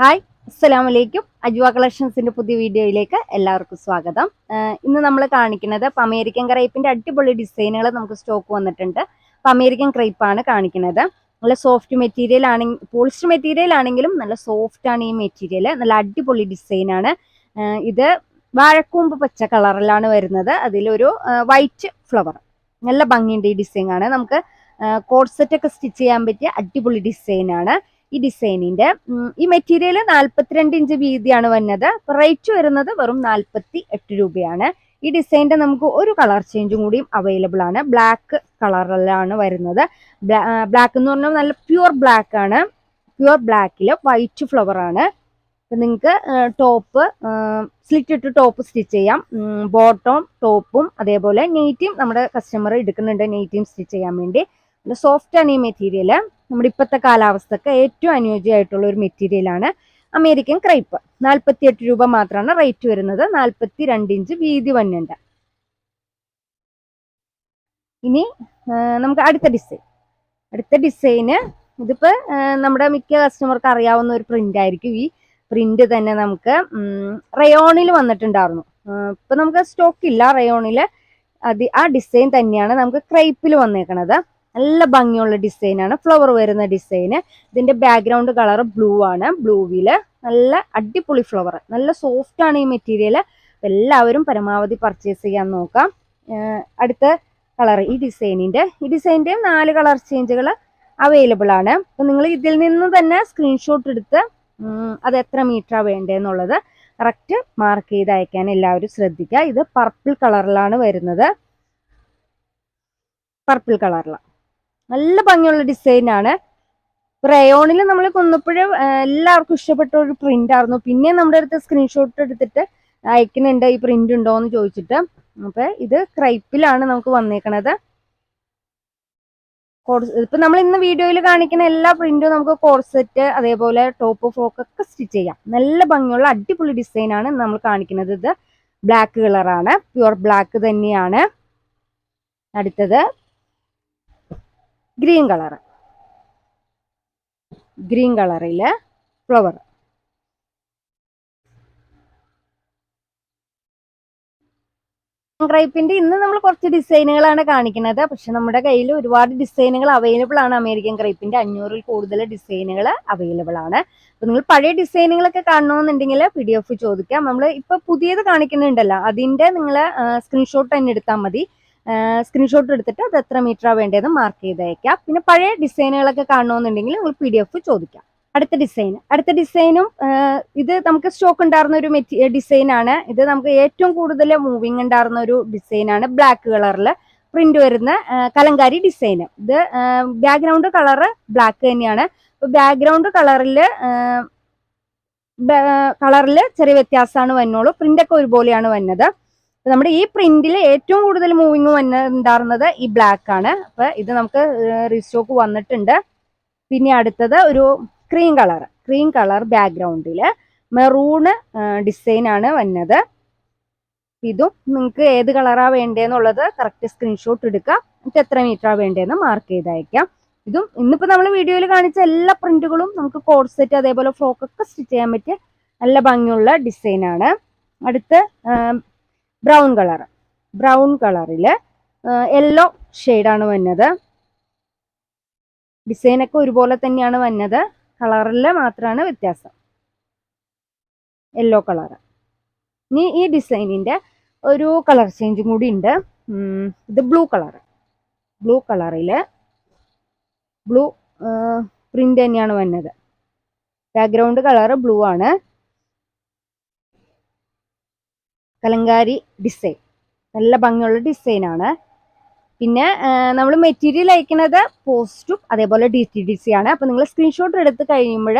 Hi അസ്സലാമു അലൈക്കും അജ്വ കളക്ഷൻസിന്റെ പുതിയ വീഡിയോയിലേക്ക് എല്ലാവർക്കും സ്വാഗതം. ഇന്ന് നമ്മൾ കാണിക്കുന്നത് ഇപ്പം അമേരിക്കൻ ക്രൈപ്പിന്റെ അടിപൊളി ഡിസൈനുകൾ നമുക്ക് സ്റ്റോക്ക് വന്നിട്ടുണ്ട്. അപ്പം അമേരിക്കൻ ക്രൈപ്പാണ് കാണിക്കുന്നത്. നല്ല സോഫ്റ്റ് മെറ്റീരിയൽ ആണെങ്കിൽ പോളിസ്റ്റർ മെറ്റീരിയൽ ആണെങ്കിലും നല്ല സോഫ്റ്റ് ആണ് ഈ മെറ്റീരിയൽ നല്ല അടിപൊളി ഡിസൈനാണ് ഇത് വാഴക്കൂമ്പ് പച്ച കളറിലാണ് വരുന്നത്. അതിലൊരു വൈറ്റ് ഫ്ലവർ നല്ല ഭംഗിയുണ്ട് ഈ ഡിസൈൻ ആണ്. നമുക്ക് കോഡ്സെറ്റ് ഒക്കെ സ്റ്റിച്ച് ചെയ്യാൻ പറ്റിയ അടിപൊളി ഡിസൈനാണ് ഈ ഡിസൈനിന്റെ. ഈ മെറ്റീരിയൽ നാൽപ്പത്തിരണ്ട് ഇഞ്ച് വീതിയാണ് വന്നത്. റേറ്റ് വരുന്നത് വെറും നാൽപ്പത്തി എട്ട് രൂപയാണ്. ഈ ഡിസൈനിന്റെ നമുക്ക് ഒരു കളർ ചേഞ്ചും കൂടിയും അവൈലബിൾ ആണ്. ബ്ലാക്ക് കളറിലാണ് വരുന്നത്. ബ്ലാക്ക് എന്ന് പറഞ്ഞാൽ നല്ല പ്യുവർ ബ്ലാക്ക് ആണ്. പ്യുവർ ബ്ലാക്കിൽ വൈറ്റ് ഫ്ലവർ ആണ്. നിങ്ങൾക്ക് ടോപ്പ് സ്ലിറ്റ് ഇട്ട് ടോപ്പ് സ്റ്റിച്ച് ചെയ്യാം. ബോട്ടം ടോപ്പും അതേപോലെ നെയ്റ്റിയും നമ്മുടെ കസ്റ്റമർ എടുക്കുന്നുണ്ട് നെയ്റ്റിയും സ്റ്റിച്ച് ചെയ്യാൻ വേണ്ടി. സോഫ്റ്റ് ആണ് ഈ മെറ്റീരിയൽ നമ്മുടെ ഇപ്പോഴത്തെ കാലാവസ്ഥക്ക് ഏറ്റവും അനുയോജ്യമായിട്ടുള്ള ഒരു മെറ്റീരിയലാണ് അമേരിക്കൻ ക്രൈപ്പ്. നാൽപ്പത്തി എട്ട് രൂപ മാത്രമാണ് റേറ്റ് വരുന്നത്. നാൽപ്പത്തി രണ്ട് ഇഞ്ച് വീതി വന്നുണ്ട് ഇനി നമുക്ക് അടുത്ത ഡിസൈൻ അടുത്ത ഡിസൈന് ഇതിപ്പോ നമ്മുടെ മിക്ക കസ്റ്റമർക്ക് അറിയാവുന്ന ഒരു പ്രിന്റ് ആയിരിക്കും. ഈ പ്രിന്റ് തന്നെ നമുക്ക് റയോണിൽ വന്നിട്ടുണ്ടായിരുന്നു. ഇപ്പൊ നമുക്ക് സ്റ്റോക്ക് ഇല്ല റയോണിൽ അത് ആ ഡിസൈൻ തന്നെയാണ് നമുക്ക് ക്രൈപ്പിൽ വന്നേക്കണത്. നല്ല ഭംഗിയുള്ള ഡിസൈനാണ് ഫ്ലവർ വരുന്ന ഡിസൈന് ഇതിന്റെ ബാക്ക്ഗ്രൗണ്ട് കളർ ബ്ലൂ ആണ്. ബ്ലൂവിൽ നല്ല അടിപൊളി ഫ്ലവർ നല്ല സോഫ്റ്റ് ആണ് ഈ മെറ്റീരിയൽ എല്ലാവരും പരമാവധി പർച്ചേസ് ചെയ്യാൻ നോക്കാം. അടുത്ത കളർ ഈ ഡിസൈനിന്റെ ഈ ഡിസൈനിന്റെയും നാല് കളർ ചേഞ്ചുകൾ അവൈലബിൾ ആണ്. അപ്പൊ നിങ്ങൾ ഇതിൽ നിന്ന് തന്നെ സ്ക്രീൻഷോട്ട് എടുത്ത് അത് എത്ര മീറ്ററാണ് വേണ്ടതെന്നുള്ളത് കറക്റ്റ് മാർക്ക് ചെയ്ത് അയക്കാൻ എല്ലാവരും ശ്രദ്ധിക്കുക. ഇത് പർപ്പിൾ കളറിലാണ് വരുന്നത്. പർപ്പിൾ കളറിലാണ് നല്ല ഭംഗിയുള്ള ഡിസൈൻ ആണ്. റയോണിൽ നമ്മൾ കൊന്നപ്പോഴും എല്ലാവർക്കും ഇഷ്ടപ്പെട്ട ഒരു പ്രിന്റ് ആയിരുന്നു. പിന്നെ നമ്മുടെ അടുത്ത് സ്ക്രീൻഷോട്ട് എടുത്തിട്ട് അയക്കുന്നുണ്ട് ഈ പ്രിന്റ് ഉണ്ടോ എന്ന് ചോദിച്ചിട്ട്. അപ്പൊ ഇത് ക്രൈപ്പിലാണ് നമുക്ക് വന്നേക്കണത്. ഇപ്പൊ നമ്മൾ ഇന്ന് വീഡിയോയിൽ കാണിക്കുന്ന എല്ലാ പ്രിന്റും നമുക്ക് കോർസെറ്റ് അതേപോലെ ടോപ്പ് ഫ്രോക്ക് ഒക്കെ സ്റ്റിച്ച് ചെയ്യാം. നല്ല ഭംഗിയുള്ള അടിപൊളി ഡിസൈനാണ് നമ്മൾ കാണിക്കുന്നത് ഇത്. ബ്ലാക്ക് കളറാണ് പ്യുവർ ബ്ലാക്ക് തന്നെയാണ്. അടുത്തത് ഗ്രീൻ കളർ ഗ്രീൻ കളറിലെ ഫ്ലവർ ക്രൈപ്പിന്റെ ഇന്ന് നമ്മൾ കുറച്ച് ഡിസൈനുകളാണ് കാണിക്കുന്നത്. പക്ഷെ നമ്മുടെ കയ്യിൽ ഒരുപാട് ഡിസൈനുകൾ അവൈലബിൾ ആണ്. അമേരിക്കൻ ക്രൈപ്പിന്റെ അഞ്ഞൂറിൽ കൂടുതൽ ഡിസൈനുകൾ അവൈലബിൾ ആണ്. അപ്പൊ നിങ്ങൾ പഴയ ഡിസൈനുകളൊക്കെ കാണണമെന്നുണ്ടെങ്കിൽ പി ഡി എഫ് ചോദിക്കാം. നമ്മൾ ഇപ്പൊ പുതിയത് കാണിക്കുന്നുണ്ടല്ലോ. അതിന്റെ നിങ്ങൾ സ്ക്രീൻഷോട്ട് തന്നെ എടുത്താൽ മതി. സ്ക്രീൻഷോട്ട് എടുത്തിട്ട് അത് എത്ര മീറ്ററാണ് വേണ്ടതെന്ന് മാർക്ക് ചെയ്ത് അയക്കാം പിന്നെ പഴയ ഡിസൈനുകളൊക്കെ കാണണമെന്നുണ്ടെങ്കിൽ നിങ്ങൾ പി ഡി എഫ് ചോദിക്കാം അടുത്ത ഡിസൈൻ അടുത്ത ഡിസൈനും ഇത് നമുക്ക് സ്റ്റോക്ക് ഉണ്ടായിരുന്ന ഒരു മെറ്റീരിയൽ ഡിസൈൻ ആണ്. ഇത് നമുക്ക് ഏറ്റവും കൂടുതൽ മൂവിങ് ഉണ്ടായിരുന്ന ഒരു ഡിസൈനാണ് ബ്ലാക്ക് കളറിൽ പ്രിന്റ് വരുന്ന കലങ്കാരി ഡിസൈന് ഇത് ബാക്ക്ഗ്രൗണ്ട് കളറ് ബ്ലാക്ക് തന്നെയാണ്. ഇപ്പൊ ബാക്ക്ഗ്രൗണ്ട് കളറിൽ കളറിൽ ചെറിയ വ്യത്യാസമാണ് വന്നോളൂ. പ്രിന്റ് ഒക്കെ ഒരുപോലെയാണ് വന്നത്. നമ്മുടെ ഈ പ്രിന്റിൽ ഏറ്റവും കൂടുതൽ മൂവിങ് ഉണ്ടാകുന്നത് ഈ ബ്ലാക്ക് ആണ്. അപ്പൊ ഇത് നമുക്ക് റീസ്റ്റോക്ക് വന്നിട്ടുണ്ട്. പിന്നെ അടുത്തത് ഒരു ക്രീം കളർ ക്രീം കളർ ബാക്ക്ഗ്രൗണ്ടിൽ മെറൂണ് ഡിസൈൻ ആണ് വന്നത്. ഇതും നിങ്ങൾക്ക് ഏത് കളറാ വേണ്ടതെന്നുള്ളത് കറക്റ്റ് സ്ക്രീൻഷോട്ട് എടുക്കാം. എന്നിട്ട് എത്ര മീറ്ററാണ് വേണ്ടതെന്ന് മാർക്ക് ചെയ്ത് അയക്കാം ഇതും ഇന്നിപ്പോ നമ്മൾ വീഡിയോയിൽ കാണിച്ച എല്ലാ പ്രിന്റുകളും നമുക്ക് കോഡ് സെറ്റ് അതേപോലെ ഫ്രോക്കൊക്കെ സ്റ്റിച്ച് ചെയ്യാൻ പറ്റിയ നല്ല ഭംഗിയുള്ള ഡിസൈൻ ആണ്. അടുത്ത് ബ്രൗൺ കളർ ബ്രൗൺ കളറിൽ യെല്ലോ ആണ് വന്നത്. ഡിസൈനൊക്കെ ഒരുപോലെ തന്നെയാണ് വന്നത്. കളറിൽ മാത്രമാണ് വ്യത്യാസം. യെല്ലോ കളർ ഇനി ഈ ഡിസൈനിന്റെ ഒരു കളർ ചേഞ്ചും കൂടി ഉണ്ട്. ഇത് ബ്ലൂ കളർ ബ്ലൂ കളറിൽ ബ്ലൂ പ്രിന്റ് തന്നെയാണ് വന്നത്. ബാക്ക്ഗ്രൗണ്ട് കളർ ബ്ലൂ ആണ്. കലങ്കാരി ഡിസൈൻ നല്ല ഭംഗിയുള്ള ഡിസൈനാണ് പിന്നെ നമ്മൾ മെറ്റീരിയൽ അയക്കുന്നത് പോസ്റ്റും അതേപോലെ ഡി ടി ഡി സി ആണ്. അപ്പൊ നിങ്ങൾ സ്ക്രീൻഷോട്ട് എടുത്ത് കഴിയുമ്പോൾ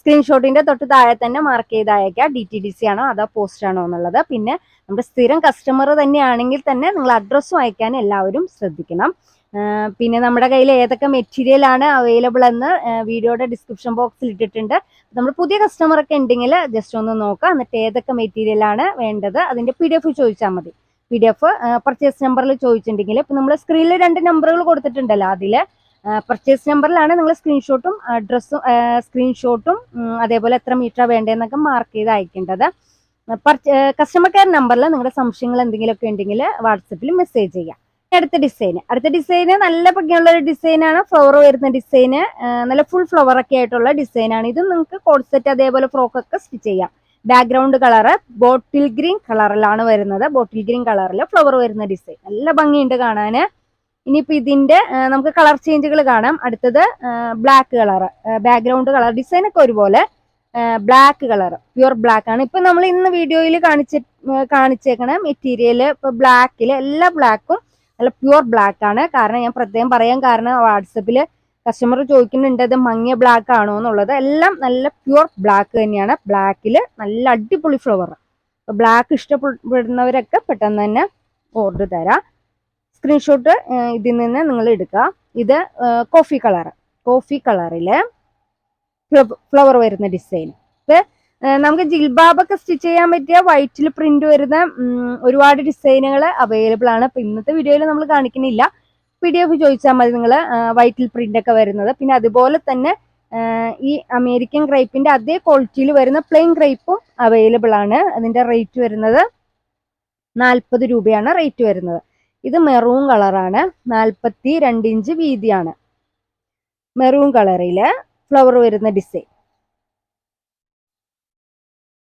സ്ക്രീൻഷോട്ടിന്റെ തൊട്ട് താഴെ തന്നെ മാർക്ക് ചെയ്ത് അയക്കാം ഡി ടി ഡി സി ആണോ അതോ പോസ്റ്റ് ആണോ എന്നുള്ളത്. പിന്നെ നമ്മുടെ സ്ഥിരം കസ്റ്റമർ തന്നെയാണെങ്കിൽ തന്നെ നിങ്ങൾ അഡ്രസ്സും അയക്കാൻ എല്ലാവരും ശ്രദ്ധിക്കണം. പിന്നെ നമ്മുടെ കയ്യിൽ ഏതൊക്കെ മെറ്റീരിയൽ ആണ് അവൈലബിൾ എന്ന് വീഡിയോയുടെ ഡിസ്ക്രിപ്ഷൻ ബോക്സിൽ ഇട്ടിട്ടുണ്ട്. നമ്മൾ പുതിയ കസ്റ്റമർ ഒക്കെ ഉണ്ടെങ്കിൽ ജസ്റ്റ് ഒന്ന് നോക്കാം എന്നിട്ട് ഏതൊക്കെ മെറ്റീരിയൽ ആണ് വേണ്ടത് അതിന്റെ പി ചോദിച്ചാൽ മതി. പി ഡി എഫ് പർച്ചേസ് നമ്പറിൽ ചോദിച്ചിട്ടുണ്ടെങ്കിൽ ഇപ്പൊ നമ്മൾ സ്ക്രീനിൽ രണ്ട് നമ്പറുകൾ കൊടുത്തിട്ടുണ്ടല്ലോ അതിൽ പർച്ചേസ് നമ്പറിലാണ് നിങ്ങൾ സ്ക്രീൻഷോട്ടും അഡ്രസ്സും സ്ക്രീൻഷോട്ടും അതേപോലെ എത്ര മീറ്റർ വേണ്ടതെന്നൊക്കെ മാർക്ക് ചെയ്ത് അയക്കേണ്ടത്. കസ്റ്റമർ കെയർ നമ്പറിൽ നിങ്ങളുടെ സംശയങ്ങൾ എന്തെങ്കിലുമൊക്കെ ഉണ്ടെങ്കിൽ വാട്സപ്പിൽ മെസ്സേജ് ചെയ്യാം. അടുത്ത ഡിസൈൻ അടുത്ത ഡിസൈന് നല്ല ഭംഗിയുള്ള ഒരു ഡിസൈനാണ് ഫ്ലവർ വരുന്ന ഡിസൈന് നല്ല ഫുൾ ഫ്ലവർ ഒക്കെ ആയിട്ടുള്ള ഡിസൈനാണ് ഇത് നിങ്ങൾക്ക് കോൺസെറ്റ് അതേപോലെ ഫ്രോക്ക് ഒക്കെ സ്റ്റിച്ച് ചെയ്യാം. ബാക്ക്ഗ്രൗണ്ട് കളറ് ബോട്ടിൽ ഗ്രീൻ കളറിലാണ് വരുന്നത്. ബോട്ടിൽ ഗ്രീൻ കളറിൽ ഫ്ലവർ വരുന്ന ഡിസൈൻ നല്ല ഭംഗിയുണ്ട് കാണാന് ഇനിയിപ്പോ ഇതിന്റെ നമുക്ക് കളർ ചേഞ്ചുകൾ കാണാം. അടുത്തത് black colour background colour design ഒക്കെ ഒരുപോലെ ബ്ലാക്ക് കളർ പ്യുവർ ബ്ലാക്ക് ആണ്. ഇപ്പൊ നമ്മൾ ഇന്ന് വീഡിയോയിൽ കാണിച്ച കാണിച്ചേക്കണ മെറ്റീരിയൽ ഇപ്പൊ ബ്ലാക്കിൽ എല്ലാ ബ്ലാക്കും നല്ല പ്യുവർ ബ്ലാക്ക് ആണ്. കാരണം ഞാൻ പ്രത്യേകം പറയാൻ കാരണം വാട്സപ്പിൽ കസ്റ്റമർ ചോദിക്കുന്നുണ്ട് അത് മങ്ങിയ ബ്ലാക്ക് ആണോ എന്നുള്ളത്. എല്ലാം നല്ല പ്യുവർ ബ്ലാക്ക് തന്നെയാണ്. ബ്ലാക്കിൽ നല്ല അടിപൊളി ഫ്ലവർ ബ്ലാക്ക് ഇഷ്ടപ്പെടുന്നവരൊക്കെ പെട്ടെന്ന് തന്നെ ഓർഡർ തരാം. സ്ക്രീൻഷോട്ട് ഇതിൽ നിന്ന് നിങ്ങൾ എടുക്കുക. ഇത് കോഫി കളർ കോഫി കളറിൽ ഫ്ലവർ വരുന്ന ഡിസൈൻ നമുക്ക് ജിൽബാബൊക്കെ സ്റ്റിച്ച് ചെയ്യാൻ പറ്റിയ വൈറ്റിൽ പ്രിന്റ് വരുന്ന ഒരുപാട് ഡിസൈനുകൾ അവൈലബിൾ ആണ്. അപ്പൊ ഇന്നത്തെ വീഡിയോയിൽ നമ്മൾ കാണിക്കുന്നില്ല. പി ഡി എഫ് ചോദിച്ചാൽ മതി നിങ്ങൾ വൈറ്റിൽ പ്രിന്റ് ഒക്കെ വരുന്നത്. പിന്നെ അതുപോലെ തന്നെ ഈ അമേരിക്കൻ ക്രൈപ്പിന്റെ അതേ ക്വാളിറ്റിയിൽ വരുന്ന പ്ലെയിൻ ക്രൈപ്പും അവൈലബിൾ ആണ്. അതിന്റെ റേറ്റ് വരുന്നത് നാൽപ്പത് രൂപയാണ് റേറ്റ് വരുന്നത്. ഇത് മെറൂൺ കളറാണ് നാൽപ്പത്തി രണ്ട് ഇഞ്ച് വീതിയാണ്. മെറൂൺ കളറിൽ ഫ്ലവർ വരുന്ന ഡിസൈൻ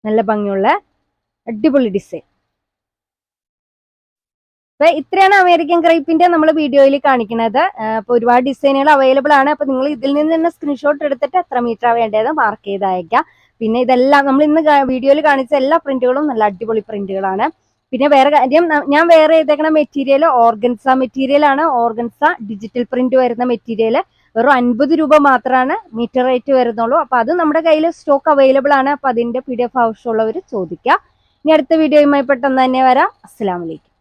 നല്ല ഭംഗിയുള്ള അടിപൊളി ഡിസൈൻ അപ്പൊ ഇത്രയാണ് അമേരിക്കൻ ക്രൈപ്പിന്റെ നമ്മൾ വീഡിയോയിൽ കാണിക്കുന്നത്. അപ്പൊ ഒരുപാട് ഡിസൈനുകൾ അവൈലബിൾ ആണ്. അപ്പൊ നിങ്ങൾ ഇതിൽ നിന്ന് തന്നെ സ്ക്രീൻഷോട്ട് എടുത്തിട്ട് എത്ര മീറ്റർ വേണ്ടത് മാർക്ക് ചെയ്ത് അയക്കാം പിന്നെ ഇതെല്ലാം നമ്മൾ ഇന്ന് വീഡിയോയിൽ കാണിച്ച എല്ലാ പ്രിന്റുകളും നല്ല അടിപൊളി പ്രിന്റുകളാണ് പിന്നെ വേറെ കാര്യം ഞാൻ വേറെ ചെയ്തേക്കണ മെറ്റീരിയൽ ഓർഗൻസ മെറ്റീരിയൽ ആണ്. ഓർഗൻസ ഡിജിറ്റൽ പ്രിന്റ് വരുന്ന മെറ്റീരിയൽ വെറും അൻപത് രൂപ മാത്രമാണ് മീറ്റർ റേറ്റ് വരുന്നുള്ളൂ. അപ്പൊ അത് നമ്മുടെ കയ്യിൽ സ്റ്റോക്ക് അവൈലബിൾ ആണ്. അപ്പൊ അതിന്റെ പി ഡി എഫ് ആവശ്യമുള്ളവർ ചോദിക്കാം. ഇനി അടുത്ത വീഡിയോയുമായി പെട്ടെന്ന് തന്നെ വരാം. അസ്സലാമലൈക്കും